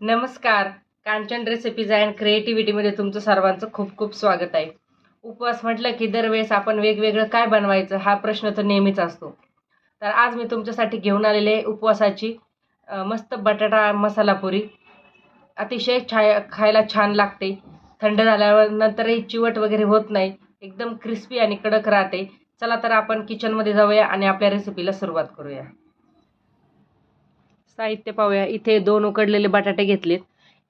नमस्कार. Kanchan recipes and क्रिएटिव्हिटीमध्ये तुमचं सर्वांचं खूप खूप स्वागत आहे. उपवास म्हटलं की दरवेळेस आपण वेगवेगळं काय बनवायचं हा प्रश्न तर नेहमीच असतो. तर आज मी तुमच्यासाठी घेऊन आलेले आहे उपवासाची मस्त बटाटा मसाला पुरी. अतिशय छाय खायला छान लागते. थंड झाल्यावर नंतरही चिवट वगैरे होत नाही. एकदम क्रिस्पी आणि कडक राहते. चला तर आपण किचनमध्ये जाऊया आणि आपल्या रेसिपीला सुरुवात करूया. साहित्य पाहूया. इथे दोन उकडलेले बटाटे घेतलेत.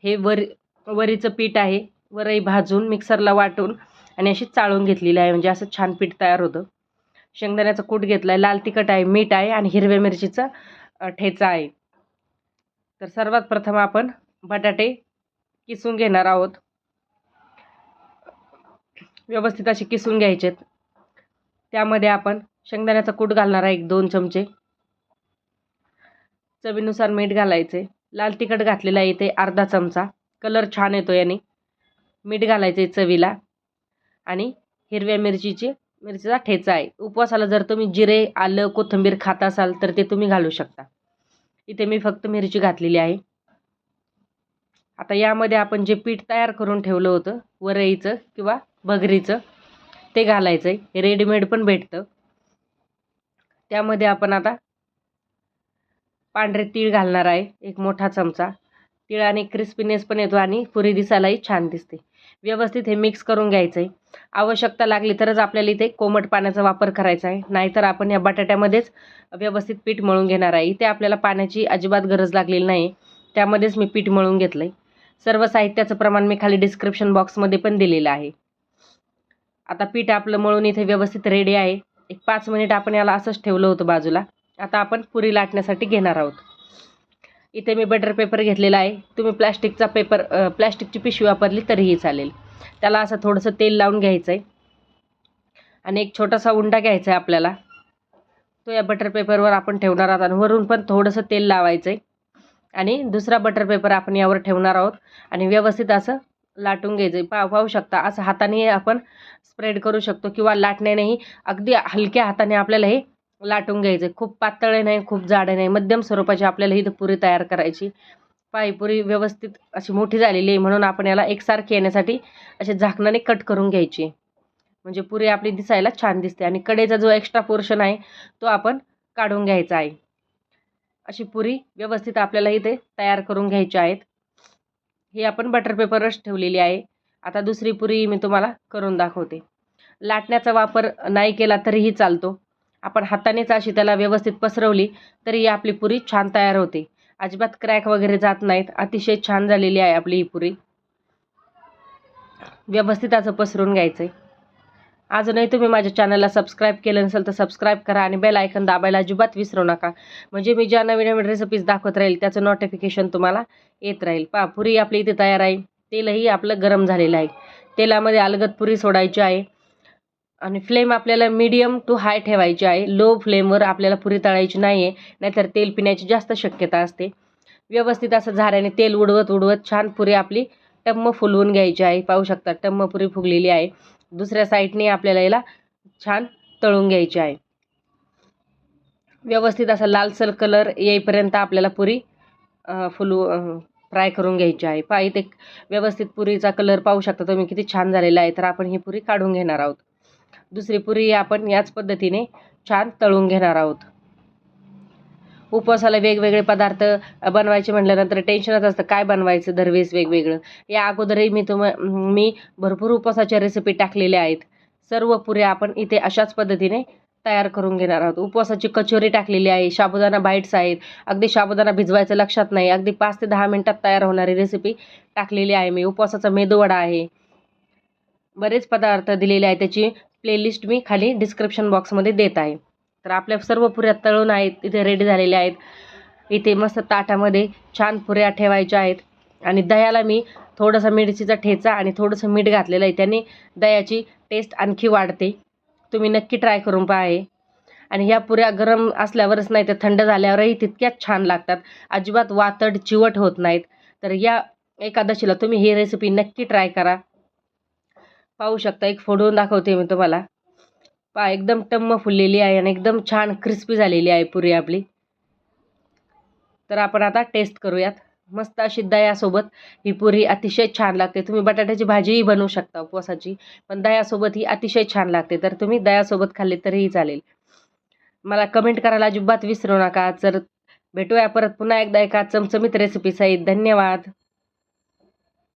हे वर वरीचं पीठ आहे. वरई भाजून मिक्सरला वाटून आणि अशी चाळून घेतलेली आहे. म्हणजे असं छान पीठ तयार होतं. शेंगदाण्याचा कूट घेतला आहे लाल तिखट आहे मीठ आहे आणि हिरव्या मिरचीचा ठेचा आहे. तर सर्वात प्रथम आपण बटाटे किसून घेणार आहोत. व्यवस्थित असे किसून घ्यायचेत. त्यामध्ये आपण शेंगदाण्याचा कूट घालणार आहे एक दोन चमचे. चवीनुसार मीठ घालायचे. लाल तिखट घातलेलं आहे इथे अर्धा चमचा. कलर छान येतो याने मीठ घालायचे चवीला. आणि हिरव्या मिरचीची मिरचीचा ठेचा आहे. उपवासाला जर तुम्ही जिरे आलं कोथिंबीर खात असाल तर ते तुम्ही घालू शकता. इथे मी फक्त मिरची घातलेली आहे. आता यामध्ये आपण जे पीठ तयार करून ठेवलं होतं वरईचं किंवा भगरीचं ते घालायचं आहे रेडीमेड पण भेटतं. त्यामध्ये आपण आता पांढरे तीळ घालणार आहे एक मोठा चमचा. तिळाने क्रिस्पीनेस पण येतो आणि पुरी दिसायलाही छान दिसते. व्यवस्थित हे मिक्स करून घ्यायचं आहे आवश्यकता लागली तरच आपल्याला इथे कोमट पाण्याचा वापर करायचा आहे. नाहीतर आपण या बटाट्यामध्येच व्यवस्थित पीठ मळून घेणार आहे. इथे आपल्याला पाण्याची अजिबात गरज लागलेली नाही त्यामध्येच मी पीठ मळून घेतलं आहे सर्व साहित्याचं प्रमाण मी खाली डिस्क्रिप्शन बॉक्समध्ये पण दिलेलं आहे. आता पीठ आपलं मळून इथे व्यवस्थित रेडी आहे. एक पाच मिनिट आपण याला असंच ठेवलं होतं बाजूला. आता आपण पुरी लाटण्यासाठी घेणार आहोत. इथे मी बटर पेपर घेतलेला आहे. तुम्ही प्लॅस्टिकचा पेपर प्लॅस्टिकची पिशवी वापरली तरीही चालेल. त्याला असं थोडंसं तेल लावून घ्यायचं आहे आणि एक छोटासा उंडा घ्यायचा आहे आपल्याला. तो या बटर पेपरवर आपण ठेवणार आहोत. आणि वरून पण थोडंसं तेल लावायचं आहे आणि दुसरा बटर पेपर आपण यावर ठेवणार आहोत. आणि व्यवस्थित असं लाटून घ्यायचं आहे पा पाहू शकता. असं हाताने आपण स्प्रेड करू शकतो किंवा लाटण्यानेही अगदी हलक्या हाताने आपल्याला हे लाटून घ्यायचं. खूप पातळ नाही खूप जाडे नाही. मध्यम स्वरूपाची आपल्याला ही पुरी तयार करायची. पायपुरी व्यवस्थित अशी मोठी झालेली आहे. म्हणून आपण याला एकसारखी येण्यासाठी असे झाकणाने कट करून घ्यायची. म्हणजे पुरी आपली दिसायला छान दिसते. आणि कडेचा जो एक्स्ट्रा पोर्शन आहे तो आपण काढून घ्यायचा आहे. अशी पुरी व्यवस्थित आपल्याला इथे तयार करून घ्यायची आहेत. ही आपण बटर पेपरच ठेवलेली आहे. आता दुसरी पुरी मी तुम्हाला करून दाखवते. लाटण्याचा वापर नाही केला तरीही चालतो. आपण हातानेच अशी त्याला व्यवस्थित पसरवली तरी ही आपली पुरी छान तयार होते. अजिबात क्रॅक वगैरे जात नाहीत. अतिशय छान झालेली आहे आपली ही पुरी. व्यवस्थित असं पसरून घ्यायचं आहे अजूनही तुम्ही माझ्या चॅनलला सबस्क्राईब केलं नसेल तर सबस्क्राईब करा आणि बेल आयकन दाबायला अजिबात विसरू नका. म्हणजे मी ज्या नवीन नवीन रेसिपीज दाखवत राहील त्याचं नोटिफिकेशन तुम्हाला येत राहील. पा पुरी आपली इथे तयार आहे. तेलही आपलं गरम झालेलं आहे. तेलामध्ये अलगद पुरी सोडायची आहे. आणि फ्लेम आपल्याला मीडियम टू हाय ठेवायची आहे. लो फ्लेमवर आपल्याला पुरी तळायची नाही आहे नाहीतर तेल पिण्याची जास्त शक्यता असते. व्यवस्थित असं झाऱ्याने तेल उडवत उडवत छान पुरी आपली टम्म फुलवून घ्यायची आहे. पाहू शकता टम्म पुरी फुगलेली आहे. दुसऱ्या साईडने आपल्याला याला छान तळून घ्यायची आहे. व्यवस्थित असा लालसर कलर येईपर्यंत आपल्याला पुरी फुलू फ्राय करून घ्यायची आहे. पा इथे व्यवस्थित पुरीचा कलर पाहू शकता तुम्ही. किती छान झालेला आहे. तर आपण ही पुरी काढून घेणार आहोत. दुसरी पुरी आपण याच पद्धतीने छान तळून घेणार आहोत. उपवासाला वेगवेगळे पदार्थ बनवायचे म्हटल्यानंतर टेन्शनच असतं काय बनवायचं दरवेळेस वेगवेगळं. या अगोदरही मी तुम मी भरपूर उपवासाच्या रेसिपी टाकलेल्या आहेत. सर्व पुऱ्या आपण इथे अशाच पद्धतीने तयार करून घेणार आहोत. उपवासाची कचोरी टाकलेली आहे साबुदाणा बाईट्स आहेत. अगदी साबुदाणा भिजवायचं लक्षात नाही. अगदी पाच ते दहा मिनटात तयार होणारी रेसिपी टाकलेली आहे मी. उपवासाचा मेदूवडा आहे. बरेच पदार्थ दिलेले आहेत. त्याची प्लेलिस्ट मी खाली डिस्क्रिप्शन बॉक्समध्ये देत आहे. तर आपल्या सर्व पुऱ्या तळून आहेत इथे रेडी झालेल्या आहेत. इथे मस्त ताटामध्ये छान पुऱ्या ठेवायच्या आहेत. आणि दह्याला मी थोडंसं मिरचीचा ठेचा आणि थोडंसं मीठ घातलेलं आहे. त्याने दह्याची टेस्ट आणखी वाढते. तुम्ही नक्की ट्राय करून पहा आणि ह्या पुऱ्या गरम असल्यावरच नाही तर थंड झाल्यावरही तितक्याच छान लागतात. अजिबात वातड चिवट होत नाहीत. तर या एकादशीला तुम्ही ही रेसिपी नक्की ट्राय करा. पाहू शकता एक फोडून दाखवते मी तुम्हाला. पा एकदम टम्म फुललेली आहे आणि एकदम छान क्रिस्पी झालेली आहे पुरी आपली. तर आपण आता टेस्ट करूयात. मस्त अशी दह्यासोबत ही पुरी अतिशय छान लागते. तुम्ही बटाट्याची भाजीही बनवू शकता उपवासाची पण दह्यासोबत ही अतिशय छान लागते. तर तुम्ही दह्यासोबत खाल्ली तरीही चालेल. मला कमेंट करायला अजिबात विसरू नका. जर भेटूया परत पुन्हा एकदा एका चमचमीत रेसिपी धन्यवाद.